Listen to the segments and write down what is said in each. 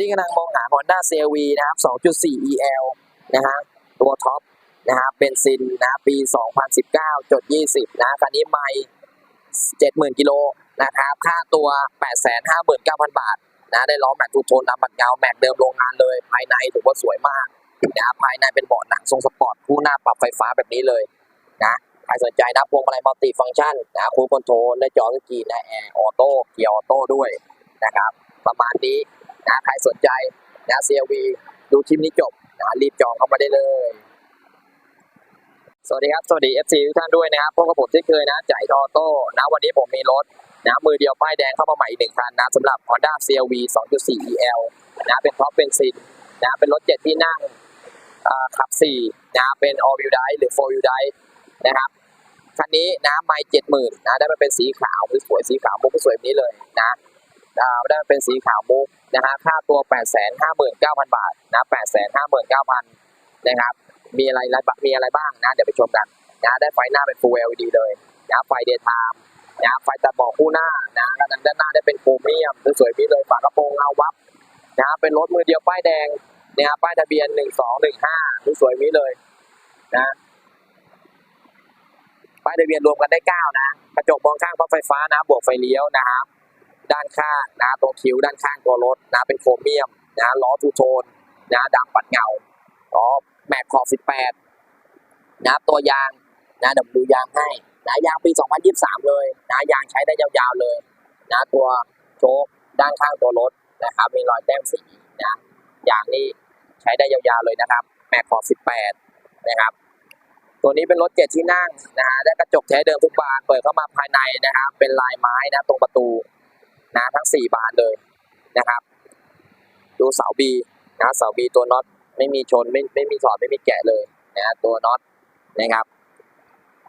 ที่กำลังมองหา Honda CRV นะครับ 2.4 EL นะฮะตัวท็อปนะครับเบนซินนะปี 2019จด20 นะคันนี้ไม่70,000 กิโลนะครับค่าตัว 859,000 บาทนะได้ล้อแม็กทูโทนดำบัดเงาแม็กเดิมโรงงานเลย ภายในถือว่าสวยมากนะภายในเป็นเบาะหนังทรงสปอร์ตคู่หน้าปรับไฟฟ้าแบบนี้เลยนะใครสนใจนะพวงมาลัยมัลติฟังก์ชันนะคูคอนโทรลและจอสกรีนนะแอร์ออโต้เกียร์ออโต้ด้วยนะครับประมาณนี้ นะใครสนใจนะ CRV ดูคลิปนี้จบนะรีบจองเข้ามาได้เลย สวัสดีครับ สวัสดี FC ทุกท่านด้วยนะครับพบกับผมที่เคยนะจ่ายทอโต้นะวันนี้ผมมีรถนะมือเดียวป้ายแดงเข้ามาใหม่อีกหนึ่งคันนะสำหรับ Honda CRV 2.4 EL นะเป็นท็อปเบนซินนะเป็นรถเจ็ดที่นั่งอ่าขับ4นะเป็น all wheel drive หรือ four wheel drive นะครับคันนี้นะไม่เจ็ดหมื่นนะได้มาเป็นสีขาวสวยสีขาวมุกสวยแบบนี้เลยนะ อ่าได้เป็นสีขาวมุกนะฮะค่าตัวแปดแสนห้าหมื่นเก้าพันบาทนะแปดแสนห้าหมื่นะครับมีอะไรมีอะไรบ้างนะเดี๋ยวไปชมกันนะได้ไฟหน้าเป็น Full LED เลยนะไฟเดย์ไทม์นะไฟตัดหมอกคู่หน้านะกระดังด้านหน้าได้เป็นโครเมียมสวยๆนี้เลยฝากระโปรงเงาวับนะเป็นรถมือเดียวป้ายแดงนะครับป้ายทะเบียนหนึ่งสองสวยๆนี้เลยนะป้ายทะเบียนรวมกันได้เก้านะ กระจกมองข้างพับไฟฟ้านะ บวกไฟเลี้ยวนะครับ ด้านข้างนะตรงคิ้วด้านข้างตัวรถนะเป็นโครเมียมนะล้อทูโทนนะดำปัดเงาล้อแม็กขอบ18นะตัวยางนะดี๋ยวผมดูยางให้นะยางปี 2023 เลยนะยางใช้ได้ยาวๆเลยนะตัวโชคด้านข้างตัวรถนะครับมีรอยแต้มสีนะยางนี่ใช้ได้ยาวๆเลยนะครับแม็กขอบ18 นะครับตัวนี้เป็นรถเจ็ดที่นั่งนะฮะได้กระจกแท้เดิมทุกบานเปิดเข้ามาภายในนะครับเป็นลายไม้นะตรงประตู นะทั้งสี่บานเลยนะครับ ดูเสาบีนะเสาบีตัวน็อตไม่มีชนไม่ไม่มีถอดไม่มีแกะเลยนะตัวน็อตนะครับ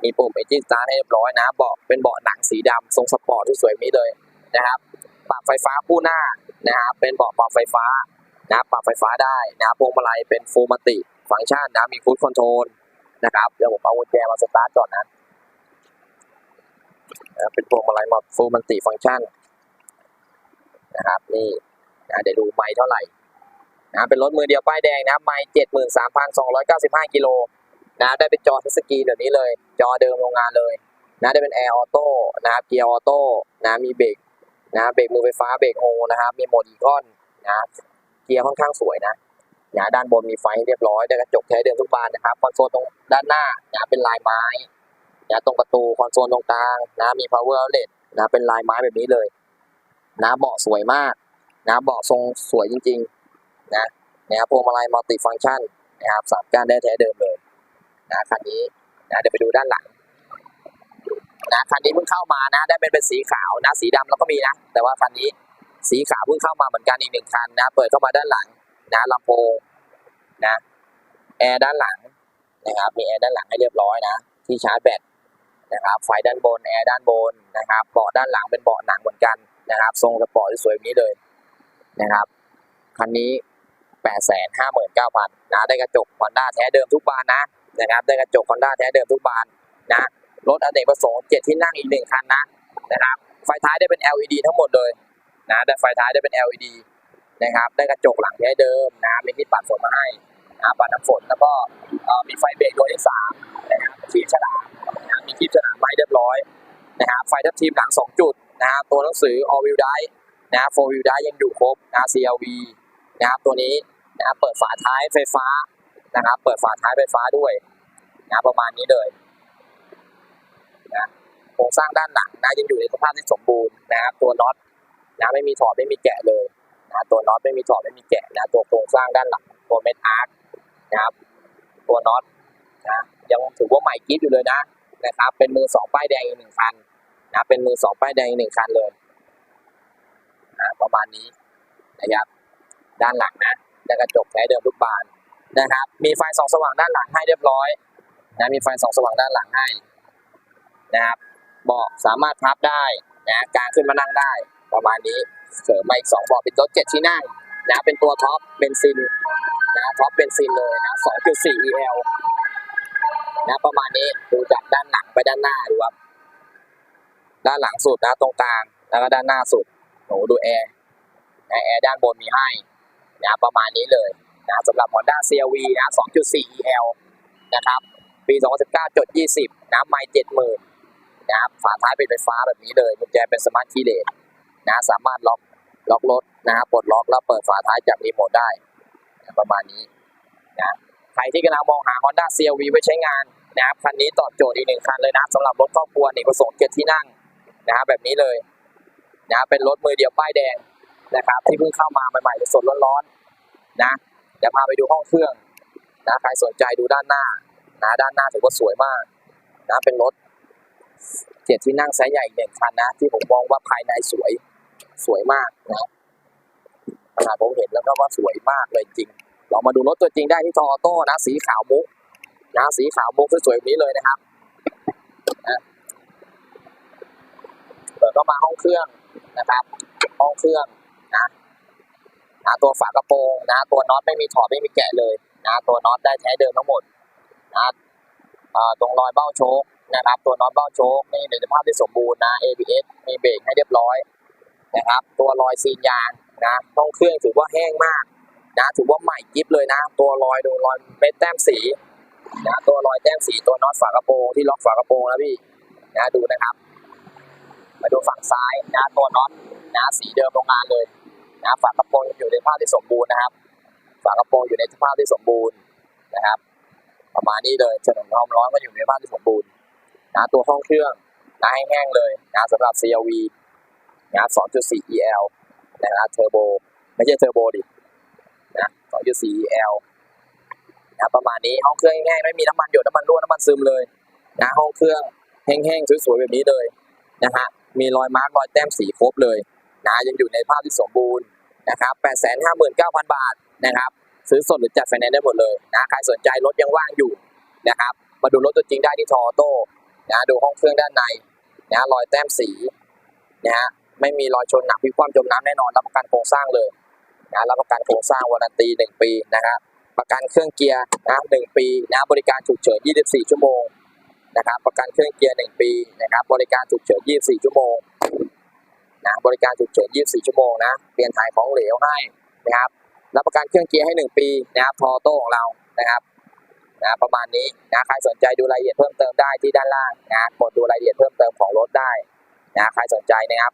มีปุ่มเอจิสตาร์ให้เรียบร้อยนะเบาะเป็นเบาะหนังสีดำทรงสปอร์ตที่สวยนี้เลยนะครับปรับไฟฟ้าคู่หน้านะครับเป็นเบาะปรับไฟฟ้านะปรับไฟฟ้าได้นะพวงมาลัยเป็นฟูลมัติฟังก์ชันนะมีคูดคอนโทรลนะครับเดี๋ยวผมเอากุญแจมาสตาร์ทก่อนนะนะเป็นพวงมาลัยมาฟูมันติฟังก์ชัน นะครับ นี่นะเดี๋ยวดูไม้เท่าไหร่นะเป็นรถมือเดียวป้ายแดงนะไม้เจ็ดหมื่นสามพันสองร้อยเก้าสิบห้ากิโลนะได้เป็นจอทัชสกรีนแบบนี้เลย จอเดิมโรงงานเลยนะได้เป็นแอร์ออโต้นะครับเกียร์ออโต้นะมีเบรกนะเบรกมือไฟฟ้าเบรกโฮนะครับมีโหมดอีคอนนะเกียร์ค่อนข้างสวยนะนะด้านบนมีไฟเรียบร้อยได้กระจกแท้เดิมทุกบานนะครับคอนโซลตรงด้านหน้านะเป็นลายไม้นะตรงประตูคอนโซลตรงกลางนะมี power outlet นะเป็นลายไม้แบบนี้เลย นะเบาะสวยมากนะเบาะทรงสวยจริงๆนะนะครับพวงมาลัยมัลติฟังก์ชันนะครับสามก้านได้แท้เดิมเลยนะคันนี้นะเดี๋ยวไปดูด้านหลังนะคันนี้เพิ่งเข้ามานะ ได้เป็นเป็นสีขาวนะ สีดำเราก็มีนะ แต่ว่าคันนี้สีขาวเพิ่งเข้ามาเหมือนกันอีกหนึ่งคันนะ เปิดเข้ามาด้านหลังนะลำโพงนะแอร์ด้านหลังนะครับ มีแอร์ด้านหลังให้เรียบร้อยนะ ที่ชาร์จแบตนะครับ ไฟด้านบน แอร์ด้านบนนะครับ เบาะด้านหลังเป็นเบาะหนังเหมือนกัน นะครับทรงสปอร์ตที่สวยแบบนี้เลยนะครับคันนี้แปดแสนห้าหมื่นเก้าพันนะได้กระจกฮอนด้าแท้เดิมทุกบานนะนะครับ ได้กระจกฮอนด้าแท้เดิมทุกบานนะรถอเนกประสงค์เจ็ดที่นั่งอีกหนึ่งคันนะนะครับ ไฟท้ายได้เป็น LED ทั้งหมดเลยนะแต่ไฟท้ายได้เป็น LED นะครับ ได้กระจกหลังแท้เดิมนะมีที่ปัดฝนมาให้นะปัดน้ำฝนแล้วก็มีไฟเบรกดวที่สามนะครับคีบฉลามนะมีคีบฉลามไว้เรียบร้อยนะครับไฟทับทีมหลังสองจุด นะครับตัวหนังสือ all wheel drive นะ four wheel drive ยังอยู่ครบนะ CLV นะครับตัวนี้นะเปิดฝาท้ายไฟฟ้านะครับ เปิดฝาท้ายไฟฟ้าด้วยนะประมาณนี้เลยนะโครงสร้างด้านหลังนะยังอยู่ในสภาพที่สมบูรณ์นะครับตัวน็อตนะไม่มีถอดไม่มีแกะเลยนะตัวน็อตไม่มีถอดไม่มีแกะนะตัวโครงสร้างด้านหลังตัวเม็ดอาร์คนะครับตัวน็อตนะยังถือว่าใหม่กิ๊บอยู่เลยนะนะครับ เป็นมือสองป้ายแดงอีกหนึ่งคัน นะเป็นมือสองป้ายแดงหนึ่งคันเลยนะประมาณนี้นะครับ ด้านหลังนะได้กระจกแท้เดิมทุกบานนะครับ มีไฟส่องสว่างด้านหลังให้เรียบร้อยนะมีไฟส่องสว่างด้านหลังให้นะครับเบาะสามารถพับได้นะกางขึ้นมานั่งได้ประมาณนี้เสริมมาอีกสองเบาะเป็นรถเจ็ดที่นั่งนะเป็นตัวท็อปเบนซินนะท็อปเบนซินเลยนะ2.4 EL นะประมาณนี้ดูจากด้านหลังไปด้านหน้าดูครับ ด้านหลังสุดนะตรงกลางแล้วก็ด้านหน้าสุดโหดูแอร์แอร์ด้านบนมีให้นะประมาณนี้เลยนะสำหรับ Honda CRV นะ 2.4 EL นะครับ ปี 2019จด20 นะไม่70,000นะครับฝาท้ายเป็นไฟฟ้าแบบนี้เลยกุญแจเป็นสมาร์ทคีย์เลสนะสามารถล็อกล็อกรถนะครับปลดล็อกแล้วเปิดฝาท้ายจากรีโมทได้นะประมาณนี้นะใครที่กำลังมองหา Honda CRV ไว้ใช้งานนะครับคันนี้ตอบโจทย์อีกหนึ่งคันเลยนะสำหรับรถครอบครัวเอกประสงค์เกียรที่นั่ง นะครับแบบนี้เลยนะเป็นรถมือเดียวป้ายแดงนะครับ ที่เพิ่งเข้ามาใหม่ๆสดร้อนๆนะเดี๋ยวพาไปดูห้องเครื่องนะใครสนใจดูด้านหน้านะด้านหน้าถือว่าสวยมากนะเป็นรถเจ็ดที่นั่งไซส์ใหญ่อีกหนึ่งคันนะ ที่ผมมองว่าภายในสวยสวยมากนะขนาดผมเห็นแล้วก็ว่าสวยมากเลยจริงลองมาดูรถตัวจริงได้ที่ทออโต้นะ สีขาวมุกนะสีขาวมุกสวยๆแบบนี้เลยนะครับนะ ปิดเข้ามาห้องเครื่องนะครับ ห้องเครื่องนะนะตัวฝากระโปรงนะ ตัวน็อตไม่มีถอดไม่มีแกะเลยนะตัวน็อตได้แท้เดิมทั้งหมดนะตรงรอยเบ้าโชคนะครับ ตัวน็อตเบ้าโชคนี่ในสภาพที่สมบูรณ์นะ ABS มีเบรกให้เรียบร้อยนะครับ ตัวรอยซีนยางนะห้องเครื่องถือว่าแห้งมากนะถือว่าใหม่กิฟเลยนะ ตัวรอยดูรอยเม็ดแต้มสีนะตัวรอยแต้มสีตัวน็อตฝากระโปรงที่ล็อกฝากระโปรงนะพี่นะดูนะครับ มาดูฝั่งซ้ายนะตัวน็อตนะสีเดิมโรงงานเลยนะฝากระโปรงอยู่ในภาพที่สมบูรณ์นะครับ ฝากระโปรงอยู่ในภาพที่สมบูรณ์นะครับ ประมาณนี้เลยถนนความร้อนก็อยู่ในบ้านที่สมบูรณ์นะตัวห้องเครื่องนะแห้งเลยนะสำหรับ CRV นะ 2.4 EL นะครับเทอร์โบไม่ใช่เทอร์โบดินะ 2.4 EL นะประมาณนี้ห้องเครื่องแห้งไม่มีน้ำมันหยดน้ำมันรั่วน้ำมันซึมเลย นะห้องเครื่องแห้งๆสวยๆแบบนี้เลยนะฮะ มีรอยมาร์กรอยแต้มสีครบเลยนะยังอยู่ในภาพที่สมบูรณ์นะครับ859,000 บาทนะครับ ซื้อสดหรือจัดไฟแนนซ์ได้หมดเลยนะใครสนใจรถยังว่างอยู่นะครับ มาดูรถตัวจริงได้ที่ทอโต้นะดูห้องเครื่องด้านในนะรอยแต้มสีนะฮะไม่มีรอยชนหนักพิกคว่ำจมน้ำแน่นอนรับประกันโครงสร้างเลยนะรับประกันโครงสร้างวารันตีหนึ่งปีนะครับประกันเครื่องเกียร์นะหนึ่งปีนะบริการฉุกเฉิน 24 ชั่วโมง นะครับ ประกันเครื่องเกียร์หนึ่งปีนะครับ บริการฉุกเฉิน 24 ชั่วโมงนะบริการฉุกเฉิน 24 ชั่วโมงนะเปลี่ยนถ่ายของเหลวให้นะครับรับประกันเครื่องเกียร์ให้ 1 ปีนะครับทอโต้ของเรานะครับนะประมาณนี้นะใครสนใจดูรายละเอียดเพิ่มเติมได้ที่ด้านล่างนะกดดูรายละเอียดเพิ่มเติมของรถได้นะใครสนใจนะครับ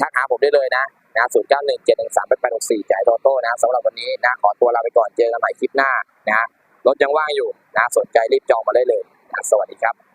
ทักหาผมได้เลยนะนะศูนย์เก้าหนึ่งเจ็ดหนึ่งสามแปดแปดหกสี่จ่ายทอโต้นะสำหรับวันนี้นะขอตัวลาไปก่อนเจอกันใหม่คลิปหน้านะรถยังว่างอยู่นะสนใจรีบจองมาได้เลย สวัสดีครับ